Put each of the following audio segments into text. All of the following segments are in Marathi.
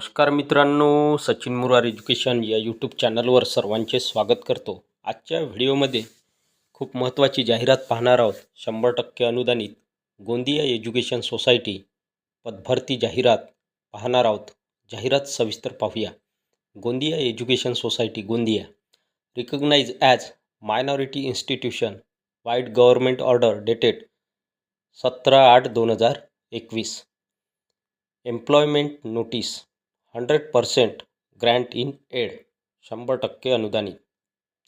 नमस्कार मित्रांनो सचिन मुरार एज्युकेशन या यूट्यूब चॅनलवर सर्वांचे स्वागत करतो. आजच्या व्हिडिओमध्ये खूप महत्त्वाची जाहिरात पाहणार आहोत. शंभर टक्के अनुदानित गोंदिया एज्युकेशन सोसायटी पदभरती जाहिरात पाहणार आहोत. जाहिरात सविस्तर पाहूया. Gondia education society Gondia. Recognize as minority institution vide government order dated सतरा आठ दोन हजार एकवीस. Employment notice hundred percent grant in aid शंभर टक्के अनुदानित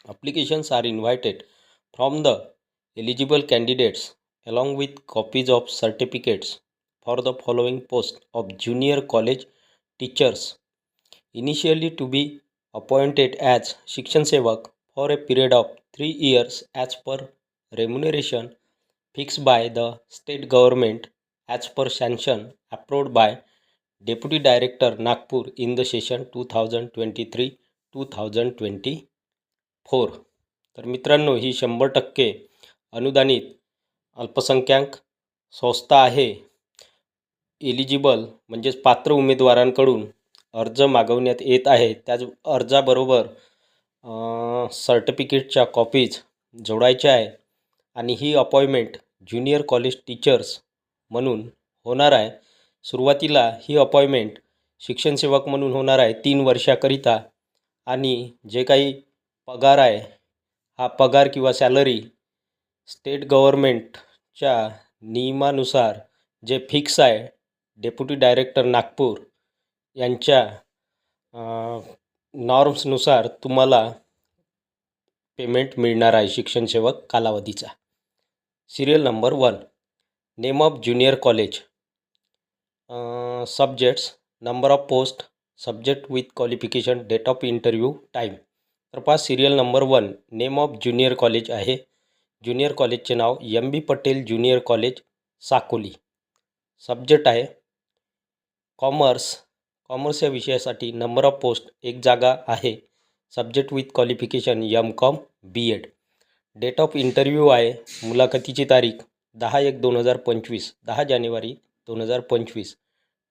applications are invited from the eligible candidates along with copies of certificates for the following post of junior college teachers initially to be appointed as शिक्षणसेवक for a period of three years as per remuneration fixed by the state government as per sanction approved by deputy director Nagpur in the session two thousand twenty three two thousand twenty four तर मित्रांनो ही शंभर टक्के अनुदानित अल्पसंख्याक संस्था आहे. एलिजिबल म्हणजेच पात्र उमेदवारांकडून अर्ज मागवण्यात येत आहे. त्याच अर्जाबरोबर सर्टिफिकेटच्या कॉपीज जोडायच्या आहे. आणि ही अपॉइंटमेंट ज्युनियर कॉलेज टीचर्स म्हणून होणार आहे. सुरुवातीला ही अपॉइंटमेंट शिक्षणसेवक म्हणून होणार आहे तीन वर्षाकरिता. आणि जे काही पगार आहे हा पगार किंवा सॅलरी स्टेट गव्हर्मेंटच्या नियमानुसार जे फिक्स आहे डेप्युटी डायरेक्टर नागपूर यांच्या नॉर्म्सनुसार तुम्हाला पेमेंट मिळणार आहे शिक्षणसेवक कालावधीचा. Serial number one name of junior college. Subjects number of post subject with qualification date of interview time तर पहा serial number one name of junior college आहे. ज्युनियर कॉलेजचे नाव M B Patel junior college Sakoli subject आहे कॉमर्स कॉमर्स या विषयासाठी नंबर ऑफ पोस्ट एक जागा आहे. Subject with qualification M Com B Ed date of interview आहे मुलाखतीची तारीख दहा एक दोन हजार पंचवीस दहा जानेवारी दोन हजार पंचवीस.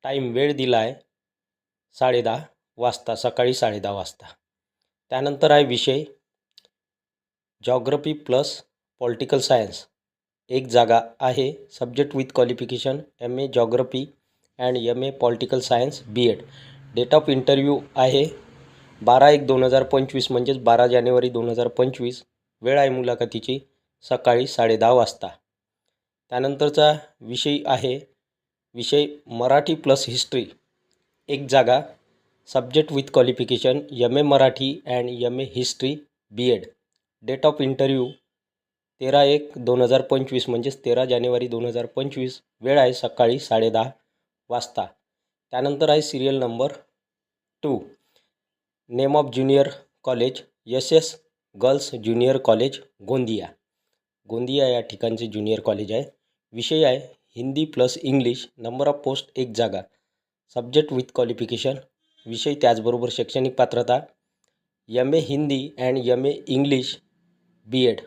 टाईम वेळ दिला आहे साडेदहा वाजता सकाळी साडेदहा वाजता. त्यानंतर आहे विषय जॉग्रफी प्लस पॉलिटिकल सायन्स एक जागा आहे subject with qualification M A geography and M A political science B Ed date of interview आहे बारा एक दोन हजार पंचवीस म्हणजेच बारा जानेवारी दोन हजार पंचवीस. वेळ आहे मुलाखतीची सकाळी साडेदहा वाजता. त्यानंतरचा विषय आहे विषय मराठी प्लस हिस्ट्री एक जागा subject with qualification M A Marathi and M A history B Ed date of interview तेरा एक दोन हजार पंचवीस म्हणजेच तेरा जानेवारी दोन हजार पंचवीस. वेळ आहे सकाळी साडेदहा वाजता. त्यानंतर आहे serial number two name of junior college S S girls junior college Gondia. Gondia या ठिकाणचे ज्युनियर कॉलेज आहे. विषय आहे Hindi plus English number of post एक जागा. सब्जेक्ट विथ क्वालिफिकेशन विषय त्याचबरोबर शैक्षणिक पात्रता. M A Hindi and M A English B Ed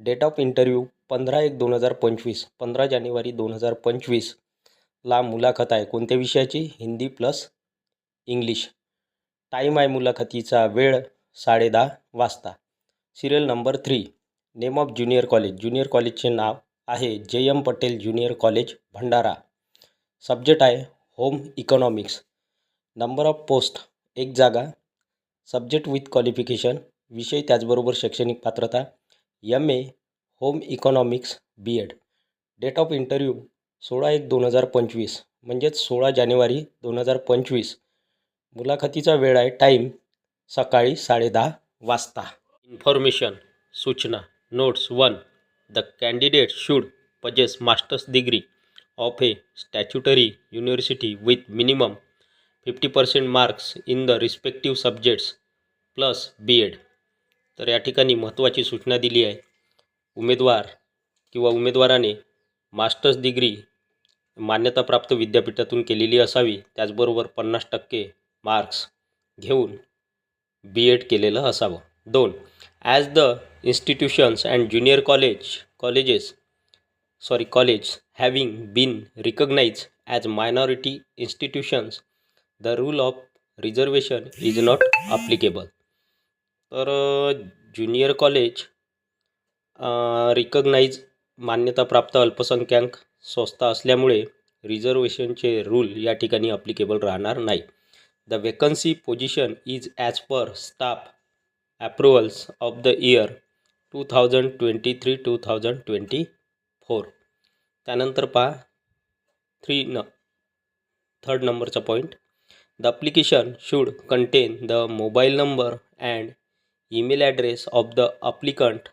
date of interview पंधरा एक दोन हजार पंचवीस. पंधरा जानेवारी दोन हजार पंचवीसला मुलाखत आहे. कोणत्या विषयाची? Hindi plus English. टाईम आहे मुलाखतीचा वेळ साडेदहा वाजता. Serial number three name of junior college junior कॉलेजचे नाव आहे J M Patel junior college Bhandara. Subject आहे home economics number of post एक जागा. सब्जेक्ट विथ क्वालिफिकेशन विषय त्याचबरोबर शैक्षणिक पात्रता. M A home economics B Ed date of interview सोळा एक दोन हजार पंचवीस म्हणजेच सोळा जानेवारी दोन हजार पंचवीस. मुलाखतीचा वेळ आहे टाईम सकाळी साडेदहा वाजता. इन्फॉर्मेशन सूचना notes one the candidate should possess masters degree of a statutory university with minimum fifty percent marks in the respective subjects plus B Ed. तर या ठिकाणी महत्त्वाची सूचना दिली आहे. उमेदवार किंवा उमेदवाराने मास्टर्स डिग्री मान्यताप्राप्त विद्यापीठातून केलेली असावी त्याचबरोबर पन्नास टक्के मार्क्स घेऊन बी एड केलेलं असावं. दोन as the institutions and junior college colleges sorry college having been recognize as minority institutions the rule of reservation is not applicable तर ज्युनियर कॉलेज रिकग्नाइज मान्यताप्राप्त अल्पसंख्याक संस्था असल्यामुळे रिझर्वेशनचे रूल या ठिकाणी अप्लिकेबल राहणार नाही. The vacancy position is as per staff approvals of the year two thousand twenty three two thousand twenty four त्यानंतर पहा थ्री न थर्ड नंबरचा point the application should contain the mobile number and email address of the applicant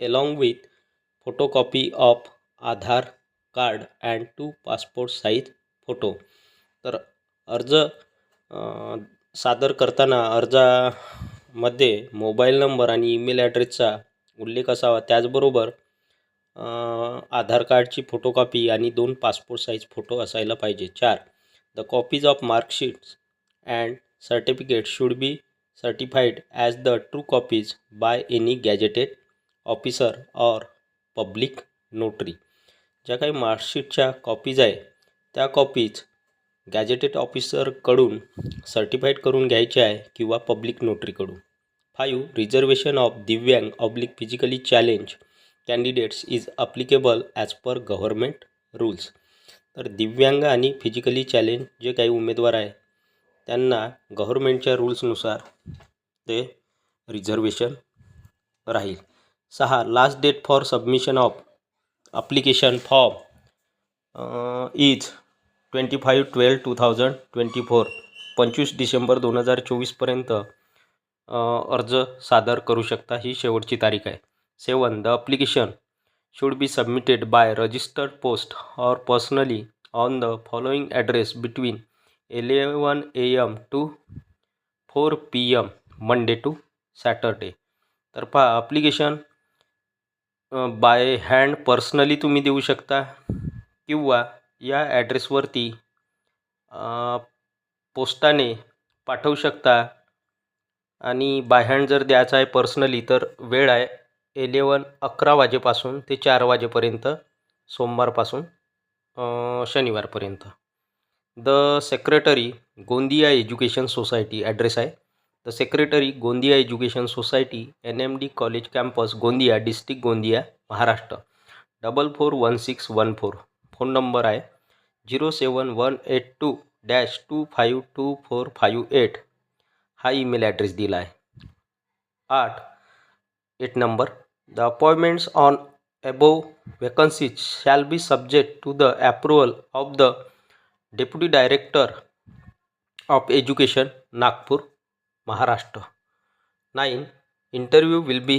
along with photocopy of Aadhaar card and two passport size photo तर अर्ज सादर करताना अर्जा मध्ये मोबाईल नंबर आणि ईमेल ॲड्रेसचा उल्लेख असावा. त्याचबरोबर आधार कार्डची फोटोकॉपी आणि दोन पासपोर्ट साईज फोटो असायला पाहिजे. चार the copies of marksheets and certificate should be certified as the true copies by any gazetted officer or public notary. ज्या काही मार्कशीटच्या कॉपीज आहे त्या कॉपीज गॅजेटेड ऑफिसरकडून सर्टिफाईड करून घ्यायच्या आहे किंवा public नोटरीकडून. Five reservation of divyang oblique physically challenge candidates is applicable as per government rules तर दिव्यांग आणि फिजिकली चॅलेंज जे काही उमेदवार आहे त्यांना गव्हर्मेंटच्या रूल्सनुसार ते रिझर्वेशन राहील. सहा last date for submission of application form is twenty five twelve two thousand twenty four पंचवीस डिसेंबर दोन हजार चोवीसपर्यंत अर्ज सादर करू शकता ही शेवटची तारीख आहे. Seven the application should be submitted by registered post or personally on the following address between eleven A M to four P M Monday to Saturday. तर पहा अप्लिकेशन बाय हँड पर्सनली तुम्ही देऊ शकता किंवा या ॲड्रेसवरती पोस्टाने पाठवू शकता आणि बाय हँड जर द्यायचा आहे पर्सनली तर वेळ आहे एलेवन अकरा वाजेपासून ते चार वाजेपर्यंत सोमवारपासून शनिवारपर्यंत. The secretary Gondia education society address आहे. The secretary Gondia education society N M D college campus Gondia district Gondia Maharashtra. Double four one six one four phone number आहे zero seven one eight two dash two five two four five eight हा ईमेल ॲड्रेस दिला आहे. आठ. Eight number the appointments on above vacancies shall be subject to the approval of the deputy director of education Nagpur Maharashtra nine interview will be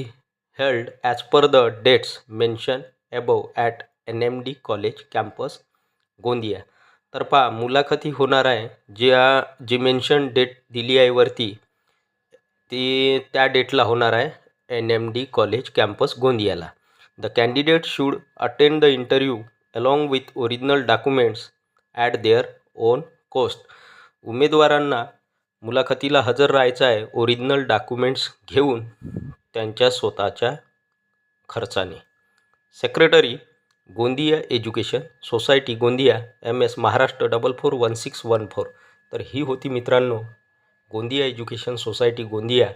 held as per the dates mention above at N M D college campus Gondia तर पहा मुलाखती होणार आहे. ज्या जी मेन्शन डेट दिली आहे वरती ती त्या डेटला होणार आहे N M D college campus गोंदियाला. The candidate should attend the interview along with original documents at their own cost उमेदवारांना मुलाखतीला हजर राहायचं आहे ओरिजिनल डॉक्युमेंट्स घेऊन त्यांच्या स्वतःच्या खर्चाने. Secretary Gondia education society Gondia M S Maharashtra double four one six one four. तर ही होती मित्रांनो गोंदिया एज्युकेशन सोसायटी गोंदिया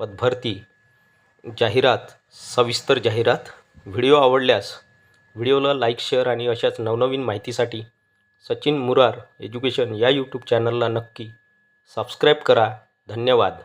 पदभरती जाहिरात सविस्तर जाहिरात. व्हिडिओ आवडल्यास व्हिडिओला लाईक शेअर आणि अशाच नवनवीन माहितीसाठी सचिन मुरार एज्युकेशन या यूट्यूब चॅनलला नक्की सबस्क्राईब करा. धन्यवाद.